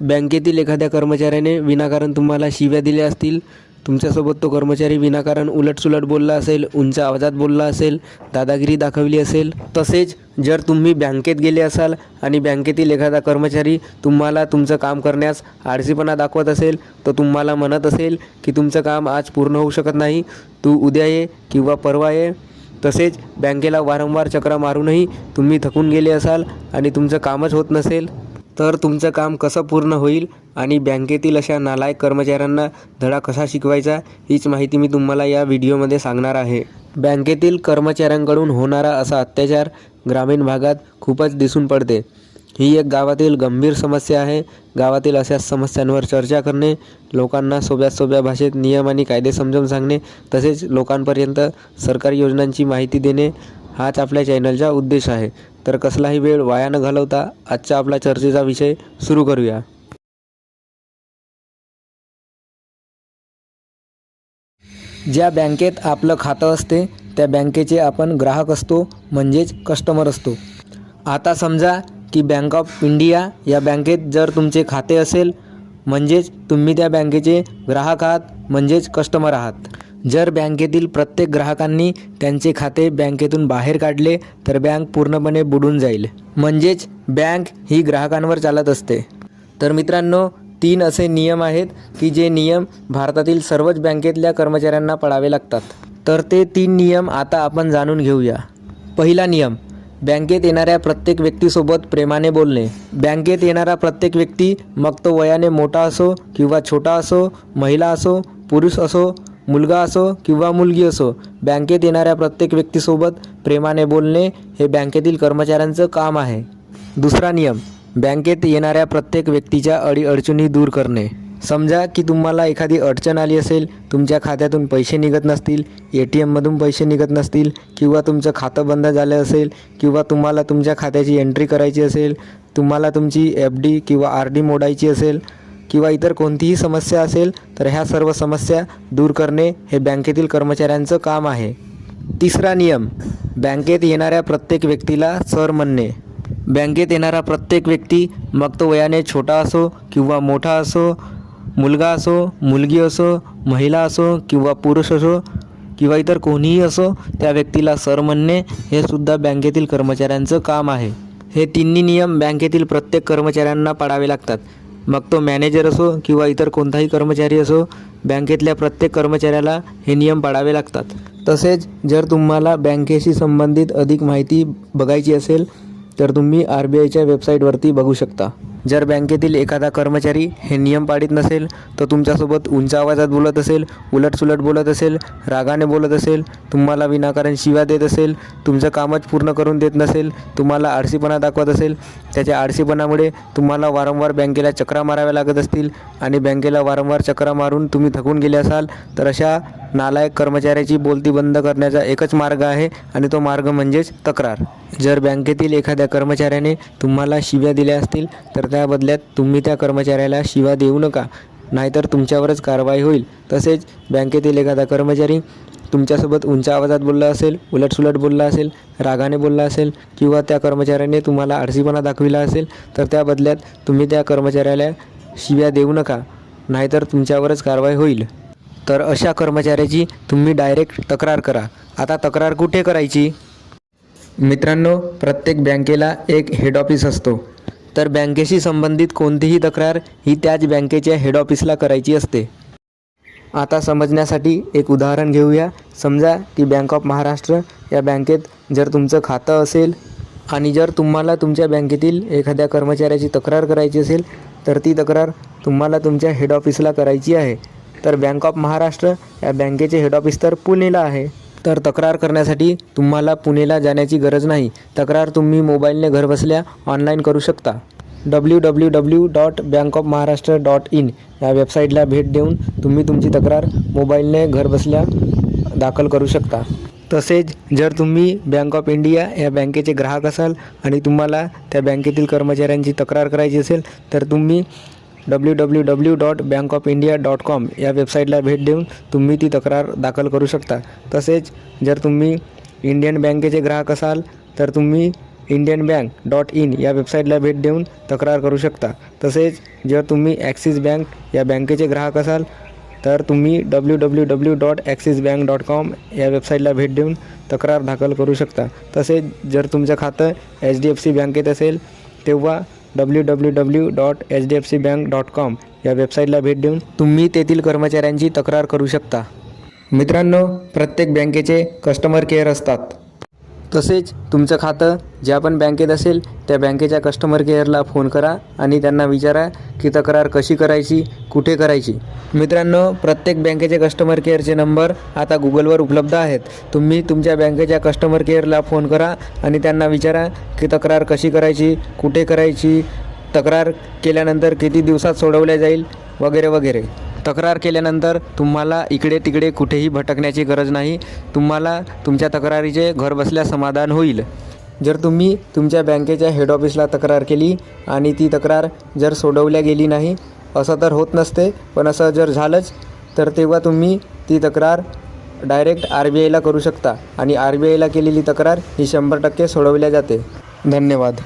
बँकेतील एखाद्या कर्मचाऱ्याने विनाकारण तुम्हाला शिव्या दिल्या असतील तुमच्यासोबत तो कर्मचारी विनाकारण उलटसुलट बोलला असेल उंच आवाजात बोलला असेल दादागिरी दाखवली असेल तसेच जर तुम्ही बँकेत गेले असाल आणि बँकेतील एखादा कर्मचारी तुम्हाला तुमचं काम करण्यास आळसीपणा दाखवत असेल तर तुम्हाला म्हणत असेल की तुमचं काम आज पूर्ण होऊ शकत नाही तू उद्या ये किंवा परवा ये. तसेच बँकेला वारंवार चक्रा मारूनही तुम्ही थकून गेले असाल आणि तुमचं कामच होत नसेल तर तुमचं काम कसं पूर्ण होईल आणि बँकेतील अशा नालायक कर्मचाऱ्यांना धडा कसा शिकवायचा हीच माहिती मी तुम्हाला या व्हिडिओमध्ये सांगणार आहे. बँकेतील कर्मचाऱ्यांकडून होणारा असा अत्याचार ग्रामीण भागात खूपच दिसून पडते. ही एक गावातील गंभीर समस्या आहे. गावातील अशा समस्यांवर चर्चा करणे लोकांना सोप्या सोप्या भाषेत नियम आणि कायदे समजावून सांगणे तसेच लोकांपर्यंत सरकारी योजनांची माहिती देणे हाच आपल्या चॅनलचा उद्देश आहे. तर कसलाही वेळ वाया न घालवता आजचा आपला चर्चेचा विषय सुरू करूया. ज्या बँकेत आपलं खातं असते त्या बँकेचे आपण ग्राहक असतो म्हणजेच कस्टमर असतो. आता समजा की बँक ऑफ इंडिया या बँकेत जर तुमचे खाते असेल म्हणजेच तुम्ही त्या बँकेचे ग्राहक आहात म्हणजेच कस्टमर आहात. जर बँकेतील प्रत्येक ग्राहकांनी त्यांचे खाते बँकेतून बाहेर काढले तर बँक पूर्णपणे बुडून जाईल. म्हणजेच बँक ही ग्राहकांवर चालत असते. तर मित्रांनो तीन असे नियम आहेत की जे नियम भारतातील सर्वच बँकेतल्या कर्मचाऱ्यांना पळावे लागतात. तर ते तीन नियम आता आपण जाणून घेऊया. पहिला नियम बँकेत येणाऱ्या प्रत्येक व्यक्तीसोबत प्रेमाने बोलणे. बँकेत येणारा प्रत्येक व्यक्ती मग तो वयाने मोठा असो किंवा छोटा असो महिला असो पुरुष असो मुलगा असो किंवा मुलगी असो बँकेत येणाऱ्या प्रत्येक व्यक्तीसोबत प्रेमाने बोलणे हे बँकेतील कर्मचाऱ्यांचं काम आहे. दुसरा नियम बँकेत येणाऱ्या प्रत्येक व्यक्तीच्या अडीअडचणी दूर करणे. समजा की तुम्हाला एखादी अडचण आली असेल तुमच्या खात्यातून पैसे निघत नसतील ए टी एममधून पैसे निघत नसतील किंवा तुमचं खातं बंद झालं असेल किंवा तुम्हाला तुमच्या खात्याची एंट्री करायची असेल तुम्हाला तुमची एफ डी किंवा आर डी मोडायची असेल किंवा इतर कोणतीही समस्या असेल तर ह्या सर्व समस्या दूर करणे हे बँकेतील कर्मचाऱ्यांचं काम आहे. तिसरा नियम बँकेत येणाऱ्या प्रत्येक व्यक्तीला सर म्हणणे. बँकेत येणारा प्रत्येक व्यक्ती मग तो वयाने छोटा असो किंवा मोठा असो मुलगा असो मुलगी असो महिला असो किंवा पुरुष असो किंवा इतर कोणीही असो त्या व्यक्तीला सर म्हणणे हे सुद्धा बँकेतील कर्मचाऱ्यांचं काम आहे. हे तिन्ही नियम बँकेतील प्रत्येक कर्मचाऱ्यांना पाळावे लागतात. मग तो मॅनेजर असो किंवा इतर कोणताही कर्मचारी असो बँकेतल्या प्रत्येक कर्मचाऱ्याला हे नियम पाळावे लागतात. तसेच जर तुम्हाला बँकेशी संबंधित अधिक माहिती बघायची असेल तर तुम्ही आर बी आयच्या वेबसाईटवरती बघू शकता. जर बँकेतील एखादा कर्मचारी हे नियम पाळीत नसेल तर तुमच्यासोबत उंच आवाजात बोलत असेल उलटसुलट बोलत असेल रागाने बोलत असेल तुम्हाला विनाकारण शिव्या देत असेल तुमचं कामच पूर्ण करून देत नसेल तुम्हाला आळशीपणा दाखवत असेल त्याच्या आळशीपणामुळे तुम्हाला वारंवार बँकेला चक्रा माराव्या लागत असतील आणि बँकेला वारंवार चक्रा मारून तुम्ही थकून गेले असाल तर अशा नालायक कर्मचाऱ्याची बोलती बंद करण्याचा एकच मार्ग आहे आणि तो मार्ग म्हणजेच तक्रार. जर बँकेतील एखाद्या कर्मचाऱ्याने तुम्हाला शिव्या दिल्या असतील तर त्या बदल्यात तुम्ही त्या कर्मचाऱ्याला शिवा देऊ नका. नाहीतर तुमच्यावरच कारवाई होईल. तसेच बँकेतील एखादा कर्मचारी तुमच्यासोबत उंच आवाजात बोलला असेल उलटसुलट बोलला असेल रागाने बोलला असेल किंवा त्या कर्मचाऱ्याने तुम्हाला आळशीपणा दाखविला असेल तर त्या बदल्यात तुम्ही त्या कर्मचाऱ्याला शिव्या देऊ नका. नाहीतर तुमच्यावरच कारवाई होईल. तर अशा कर्मचाऱ्याची तुम्ही डायरेक्ट तक्रार करा. आता तक्रार कुठे करायची? मित्रांनो प्रत्येक बँकेला एक हेड ऑफिस असतो. तर बँकेशी संबंधित कोणतीही तक्रार ही त्याच बँकेच्या हेड ऑफिसला करायची असते. आता समजण्यासाठी एक उदाहरण घेऊया. समजा की बँक ऑफ महाराष्ट्र या बँकेत जर तुमचं खातं असेल आणि जर तुम्हाला तुमच्या बँकेतील एखाद्या कर्मचाऱ्याची तक्रार करायची असेल तर ती तक्रार तुम्हाला तुमच्या हेड ऑफिसला करायची आहे. तर बँक ऑफ महाराष्ट्र या बँकेचे हेड ऑफिस तर पुणेला आहे. तर तक्रार करण्यासाठी तुम्हाला पुणेला जाण्याची गरज नाही. तक्रार तुम्ही मोबाईलने घरबसल्या ऑनलाईन करू शकता. W W W dot bank of Maharashtra dot in या वेबसाईटला भेट देऊन तुम्ही तुमची तक्रार मोबाईलने घरबसल्या दाखल करू शकता. तसेच जर तुम्ही बँक ऑफ इंडिया या बँकेचे ग्राहक असाल आणि तुम्हाला त्या बँकेतील कर्मचाऱ्यांची तक्रार करायची असेल तर तुम्ही W W W dot bank of India dot com या वेबसाईटला भेट देऊन तुम्ही ती तक्रार दाखल करू शकता. तसेच जर तुम्ही इंडियन बँकेचे ग्राहक असाल तर तुम्ही इंडियन बँक डॉट इन या वेबसाईटला भेट देऊन तक्रार करू शकता. तसेच जर तुम्ही ॲक्सिस बँक या बँकेचे ग्राहक असाल तर तुम्ही W W W dot Axis bank dot com या वेबसाईटला भेट देऊन तक्रार दाखल करू शकता. तसेच जर तुमचं खातं एच डी एफ सी बँकेत असेल तेव्हा W W W dot H D F C bank dot com या वेबसाईटला भेट देऊन तुम्ही तेथील कर्मचाऱ्यांची तक्रार करू शकता. मित्रांनो प्रत्येक बँकेचे कस्टमर केअर असतात. तसेच तुमचं खातं ज्या पण बँकेत असेल त्या बँकेच्या कस्टमर केअरला फोन करा आणि त्यांना विचारा की तक्रार कशी करायची कुठे करायची. मित्रांनो प्रत्येक बँकेचे कस्टमर केअरचे नंबर आता गुगलवर उपलब्ध आहेत. तुम्ही तुमच्या बँकेच्या कस्टमर केअरला फोन करा आणि त्यांना विचारा की तक्रार कशी करायची कुठे करायची तक्रार केल्यानंतर किती दिवसात सोडवल्या जाईल वगैरे वगैरे. तक्रार केल्यानंतर तुम्हाला इकडे तिकडे कुठेही भटकण्याची गरज नाही. तुम्हाला तुमच्या तक्रारीचे घरबसल्या समाधान होईल. जर तुम्ही तुमच्या बँकेच्या हेड ऑफिसला तक्रार केली आणि ती तक्रार जर सोडवल्या गेली नाही असं तर होत नसते पण असं जर झालंच तर तेव्हा तुम्ही ती तक्रार डायरेक्ट आर बी आयला करू शकता आणि आर बी आयला केलेली तक्रार ही शंभर टक्के सोडवल्या जाते. धन्यवाद.